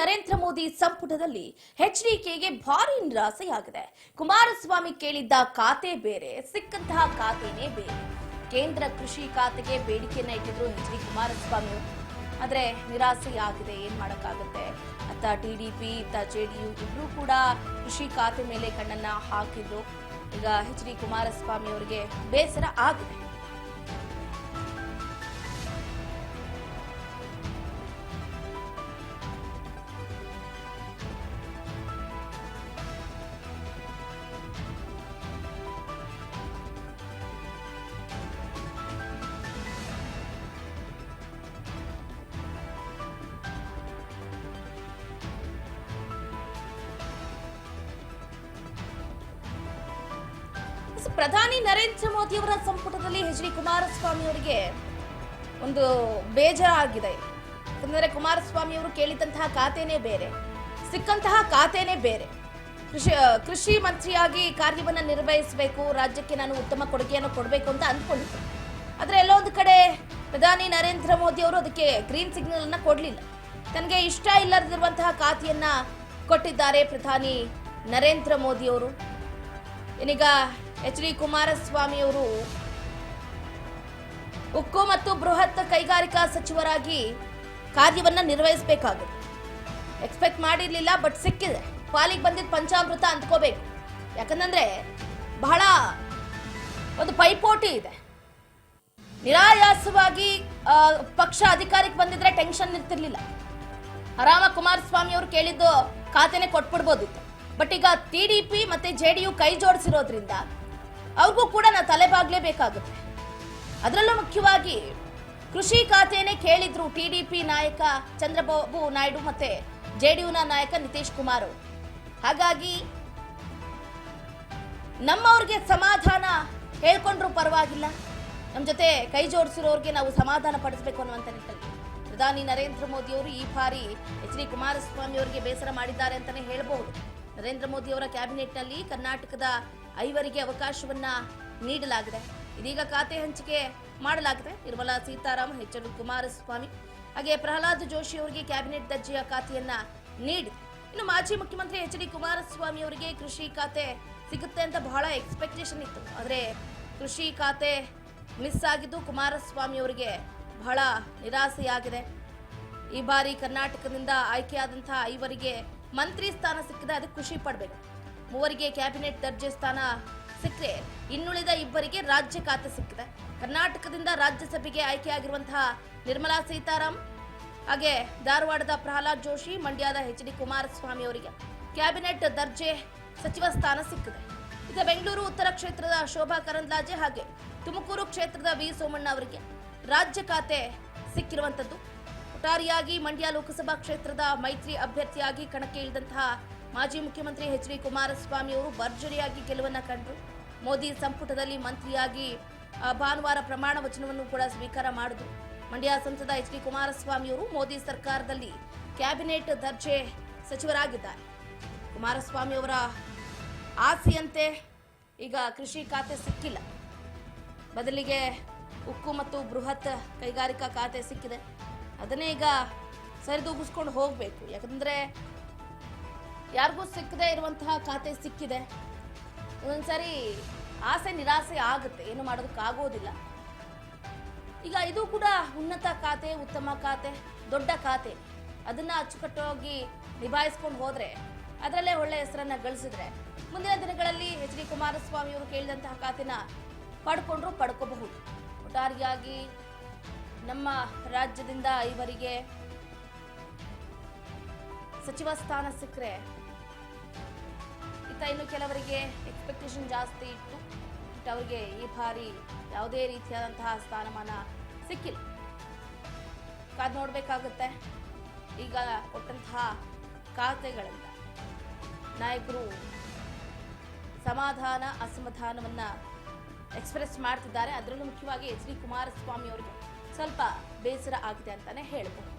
ನರೇಂದ್ರ ಮೋದಿ ಸಂಪುಟದಲ್ಲಿ ಎಚ್ಡಿಕೆಗೆ ಭಾರಿ ನಿರಾಸೆಯಾಗಿದೆ. ಕುಮಾರಸ್ವಾಮಿ ಕೇಳಿದ್ದ ಖಾತೆ ಬೇರೆ, ಸಿಕ್ಕಂತಹ ಖಾತೆನೇ ಬೇರೆ. ಕೇಂದ್ರ ಕೃಷಿ ಖಾತೆಗೆ ಬೇಡಿಕೆಯನ್ನ ಇಟ್ಟಿದ್ರು ಎಚ್ ಡಿ ಕುಮಾರಸ್ವಾಮಿ. ಆದರೆ ನಿರಾಸೆಯಾಗಿದೆ, ಏನ್ ಮಾಡೋಕ್ಕಾಗುತ್ತೆ? ಅತ್ತ ಟಿ ಡಿ ಪಿ ಇತ್ತ ಜೆ ಡಿ ಯು ಇಬ್ರು ಕೂಡ ಕೃಷಿ ಖಾತೆ ಮೇಲೆ ಕಣ್ಣನ್ನ ಹಾಕಿದ್ರು. ಈಗ ಎಚ್ ಡಿ ಕುಮಾರಸ್ವಾಮಿ ಅವರಿಗೆ ಬೇಸರ ಆಗಿದೆ. ಪ್ರಧಾನಿ ನರೇಂದ್ರ ಮೋದಿ ಅವರ ಸಂಪುಟದಲ್ಲಿ ಎಚ್ ಡಿ ಕುಮಾರಸ್ವಾಮಿ ಅವರಿಗೆ ಒಂದು ಬೇಜಾರಾಗಿದೆ. ಯಾಕಂದ್ರೆ ಕುಮಾರಸ್ವಾಮಿ ಅವರು ಕೇಳಿದಂತಹ ಖಾತೆನೇ ಬೇರೆ, ಸಿಕ್ಕಂತಹ ಖಾತೆನೇ ಬೇರೆ. ಕೃಷಿ ಕೃಷಿ ಮಂತ್ರಿಯಾಗಿ ಕಾರ್ಯವನ್ನ ನಿರ್ವಹಿಸಬೇಕು, ರಾಜ್ಯಕ್ಕೆ ನಾನು ಉತ್ತಮ ಕೊಡುಗೆಯನ್ನು ಕೊಡಬೇಕು ಅಂತ ಅಂದ್ಕೊಂಡಿದ್ದೆ ಆದರೆ ಎಲ್ಲೊಂದು ಕಡೆ ಪ್ರಧಾನಿ ನರೇಂದ್ರ ಮೋದಿ ಅವರು ಅದಕ್ಕೆ ಗ್ರೀನ್ ಸಿಗ್ನಲ್ ಅನ್ನ ಕೊಡಲಿಲ್ಲ. ತನಗೆ ಇಷ್ಟ ಇಲ್ಲದಿರುವಂತಹ ಖಾತೆಯನ್ನು ಕೊಟ್ಟಿದ್ದಾರೆ ಪ್ರಧಾನಿ ನರೇಂದ್ರ ಮೋದಿ ಅವರು. ಏನೀಗ ಎಚ್ ಡಿ ಕುಮಾರಸ್ವಾಮಿ ಅವರು ಉಕ್ಕು ಮತ್ತು ಬೃಹತ್ ಕೈಗಾರಿಕಾ ಸಚಿವರಾಗಿ ಕಾರ್ಯವನ್ನ ನಿರ್ವಹಿಸಬೇಕಾಗುತ್ತೆ ಎಕ್ಸ್ಪೆಕ್ಟ್ ಮಾಡಿರಲಿಲ್ಲ ಬಟ್ ಸಿಕ್ಕಿದೆ. ಪಾಲಿಗೆ ಬಂದಿದ್ದ ಪಂಚಾಮೃತ ಅಂದ್ಕೋಬೇಕು ಯಾಕಂದ್ರೆ ಬಹಳ ಒಂದು ಪೈಪೋಟಿ ಇದೆ. ನಿರಾಯಾಸವಾಗಿ ಪಕ್ಷ ಅಧಿಕಾರಕ್ಕೆ ಬಂದಿದ್ರೆ ಟೆನ್ಷನ್ ಇರ್ತಿರ್ಲಿಲ್ಲ. ಆರಾಮ ಕುಮಾರಸ್ವಾಮಿ ಅವರು ಕೇಳಿದ್ದು ಖಾತೆನೆ ಕೊಟ್ಬಿಡ್ಬೋದಿತ್ತು. ಬಟ್ ಈಗ ಟಿಡಿಪಿ ಮತ್ತೆ ಜೆಡಿಯು ಕೈ ಜೋಡಿಸಿರೋದ್ರಿಂದ ಅವ್ರಿಗೂ ಕೂಡ ನಾವು ತಲೆಬಾಗ್ಲೇಬೇಕಾಗುತ್ತೆ ಅದರಲ್ಲೂ ಮುಖ್ಯವಾಗಿ ಕೃಷಿ ಖಾತೆಯೇ ಕೇಳಿದ್ರು ಪಿ ನಾಯಕ ಚಂದ್ರಬಾಬು ನಾಯ್ಡು ಮತ್ತೆ ಜೆಡಿಯುನ ನಾಯಕ ನಿತೀಶ್ ಕುಮಾರ್. ಹಾಗಾಗಿ ನಮ್ಮವ್ರಿಗೆ ಸಮಾಧಾನ ಹೇಳ್ಕೊಂಡ್ರು ಪರವಾಗಿಲ್ಲ. ನಮ್ಮ ಜೊತೆ ಕೈ ಜೋಡಿಸಿರೋರಿಗೆ ನಾವು ಸಮಾಧಾನ ಪಡಿಸಬೇಕು ಅನ್ನುವಂಥ ನಿಟ್ಟಲ್ಲಿ ಪ್ರಧಾನಿ ನರೇಂದ್ರ ಮೋದಿ ಅವರು ಈ ಬಾರಿ ಎಚ್ ಡಿ ಕುಮಾರಸ್ವಾಮಿ ಅವರಿಗೆ ಬೇಸರ ಮಾಡಿದ್ದಾರೆ ಅಂತಲೇ ಹೇಳಬಹುದು. ನರೇಂದ್ರ ಮೋದಿ ಅವರ ಕ್ಯಾಬಿನೆಟ್ನಲ್ಲಿ ಕರ್ನಾಟಕದ ಐವರಿಗೆ ಅವಕಾಶವನ್ನ ನೀಡಲಾಗಿದೆ. ಇದೀಗ ಖಾತೆ ಹಂಚಿಕೆ ಮಾಡಲಾಗಿದೆ. ನಿರ್ಮಲಾ ಸೀತಾರಾಮನ್ ಎಚ್ ಡಿ ಕುಮಾರಸ್ವಾಮಿ ಹಾಗೆ ಪ್ರಹ್ಲಾದ್ ಜೋಶಿ ಅವರಿಗೆ ಕ್ಯಾಬಿನೆಟ್ ದರ್ಜೆಯ ಖಾತೆಯನ್ನ ನೀಡಿ ಇನ್ನು ಮಾಜಿ ಮುಖ್ಯಮಂತ್ರಿ ಎಚ್ ಡಿ ಕುಮಾರಸ್ವಾಮಿ ಅವರಿಗೆ ಕೃಷಿ ಖಾತೆ ಸಿಗುತ್ತೆ ಅಂತ ಬಹಳ ಎಕ್ಸ್ಪೆಕ್ಟೇಷನ್ ಇತ್ತು. ಆದರೆ ಕೃಷಿ ಖಾತೆ ಮಿಸ್ ಆಗಿದ್ದು ಕುಮಾರಸ್ವಾಮಿ ಅವರಿಗೆ ಬಹಳ ನಿರಾಸೆಯಾಗಿದೆ. ಈ ಬಾರಿ ಕರ್ನಾಟಕದಿಂದ ಆಯ್ಕೆಯಾದಂತಹ ಐವರಿಗೆ ಮಂತ್ರಿ ಸ್ಥಾನ ಸಿಕ್ಕಿದೆ ಅದಕ್ಕೆ ಖುಷಿ ಪಡಬೇಕು. ಮೂವರಿಗೆ ಕ್ಯಾಬಿನೆಟ್ ದರ್ಜೆ ಸ್ಥಾನ ಸಿಕ್ಕರೆ ಇನ್ನುಳಿದ ಇಬ್ಬರಿಗೆ ರಾಜ್ಯ ಖಾತೆ ಸಿಕ್ಕಿದೆ. ಕರ್ನಾಟಕದಿಂದ ರಾಜ್ಯಸಭೆಗೆ ಆಯ್ಕೆಯಾಗಿರುವಂತಹ ನಿರ್ಮಲಾ ಸೀತಾರಾಮ್ ಹಾಗೆ ಧಾರವಾಡದ ಪ್ರಹ್ಲಾದ್ ಜೋಶಿ, ಮಂಡ್ಯದ ಎಚ್ ಡಿ ಕುಮಾರಸ್ವಾಮಿ ಅವರಿಗೆ ಕ್ಯಾಬಿನೆಟ್ ದರ್ಜೆ ಸಚಿವ ಸ್ಥಾನ ಸಿಕ್ಕಿದೆ. ಈಗ ಬೆಂಗಳೂರು ಉತ್ತರ ಕ್ಷೇತ್ರದ ಶೋಭಾ ಕರಂದ್ಲಾಜೆ ಹಾಗೆ ತುಮಕೂರು ಕ್ಷೇತ್ರದ ವಿ ಸೋಮಣ್ಣ ಅವರಿಗೆ ರಾಜ್ಯ ಖಾತೆ ಸಿಕ್ಕಿರುವಂತದ್ದು. ಒಟ್ಟಾರೆಯಾಗಿ ಮಂಡ್ಯ ಲೋಕಸಭಾ ಕ್ಷೇತ್ರದ ಮೈತ್ರಿ ಅಭ್ಯರ್ಥಿಯಾಗಿ ಕಣಕ್ಕೆ ಇಳಿದಂತಹ ಮಾಜಿ ಮುಖ್ಯಮಂತ್ರಿ ಎಚ್ ಡಿ ಕುಮಾರಸ್ವಾಮಿ ಅವರು ಭರ್ಜರಿಯಾಗಿ ಗೆಲುವನ್ನ ಕಂಡರು. ಮೋದಿ ಸಂಪುಟದಲ್ಲಿ ಮಂತ್ರಿಯಾಗಿ ಭಾನುವಾರ ಪ್ರಮಾಣ ವಚನವನ್ನು ಕೂಡ ಸ್ವೀಕಾರ ಮಾಡಿದ್ರು. ಮಂಡ್ಯ ಸಂಸದ ಎಚ್ ಡಿ ಕುಮಾರಸ್ವಾಮಿ ಅವರು ಮೋದಿ ಸರ್ಕಾರದಲ್ಲಿ ಕ್ಯಾಬಿನೆಟ್ ದರ್ಜೆ ಸಚಿವರಾಗಿದ್ದಾರೆ. ಕುಮಾರಸ್ವಾಮಿ ಅವರ ಆಸೆಯಂತೆ ಈಗ ಕೃಷಿ ಖಾತೆ ಸಿಕ್ಕಿಲ್ಲ. ಬದಲಿಗೆ ಉಕ್ಕು ಮತ್ತು ಬೃಹತ್ ಕೈಗಾರಿಕಾ ಖಾತೆ ಸಿಕ್ಕಿದೆ. ಅದನ್ನೇ ಈಗ ಸರಿದೂಗಿಸ್ಕೊಂಡು ಹೋಗಬೇಕು. ಯಾಕಂದ್ರೆ ಯಾರಿಗೂ ಸಿಕ್ಕದೆ ಇರುವಂತಹ ಖಾತೆ ಸಿಕ್ಕಿದೆ. ಒಂದೊಂದ್ಸರಿ ಆಸೆ ನಿರಾಸೆ ಆಗುತ್ತೆ. ಏನು ಮಾಡೋದಕ್ಕಾಗೋದಿಲ್ಲ ಈಗ ಇದು ಕೂಡ ಉನ್ನತ ಖಾತೆ, ಉತ್ತಮ ಖಾತೆ, ದೊಡ್ಡ ಖಾತೆ. ಅದನ್ನ ಅಚ್ಚುಕಟ್ಟಾಗಿ ನಿಭಾಯಿಸ್ಕೊಂಡು ಹೋದರೆ, ಅದರಲ್ಲೇ ಒಳ್ಳೆ ಹೆಸರನ್ನ ಗಳಿಸಿದ್ರೆ, ಮುಂದಿನ ದಿನಗಳಲ್ಲಿ ಎಚ್ ಡಿ ಕುಮಾರಸ್ವಾಮಿ ಅವರು ಕೇಳಿದಂತಹ ಖಾತೆನ ಪಡ್ಕೊಂಡ್ರು ಪಡ್ಕೋಬಹುದು. ಒಟ್ಟಾರಿಯಾಗಿ ನಮ್ಮ ರಾಜ್ಯದಿಂದ ಐವರಿಗೆ ಸಚಿವ ಸ್ಥಾನ ಸಿಕ್ಕರೆ ಇತ್ತ ಇನ್ನು ಕೆಲವರಿಗೆ ಎಕ್ಸ್ಪೆಕ್ಟೇಷನ್ ಜಾಸ್ತಿ ಇತ್ತು. ಬಟ್ ಅವರಿಗೆ ಈ ಬಾರಿ ಯಾವುದೇ ರೀತಿಯಾದಂತಹ ಸ್ಥಾನಮಾನ ಸಿಕ್ಕಿಲ್ಲ. ಕಾದ್ ನೋಡಬೇಕಾಗುತ್ತೆ. ಈಗ ಕೊಟ್ಟಂತಹ ಖಾತೆಗಳಿಂದ ನಾಯಕರು ಸಮಾಧಾನ, ಅಸಮಾಧಾನವನ್ನ ಎಕ್ಸ್ಪ್ರೆಸ್ ಮಾಡ್ತಿದ್ದಾರೆ. ಅದರಲ್ಲೂ ಮುಖ್ಯವಾಗಿ ಎಚ್ ಡಿ ಕುಮಾರಸ್ವಾಮಿ ಅವರಿಗೆ ಸ್ವಲ್ಪ ಬೇಸರ ಆಗಿದೆ ಅಂತಾನೆ ಹೇಳ್ಬೋದು.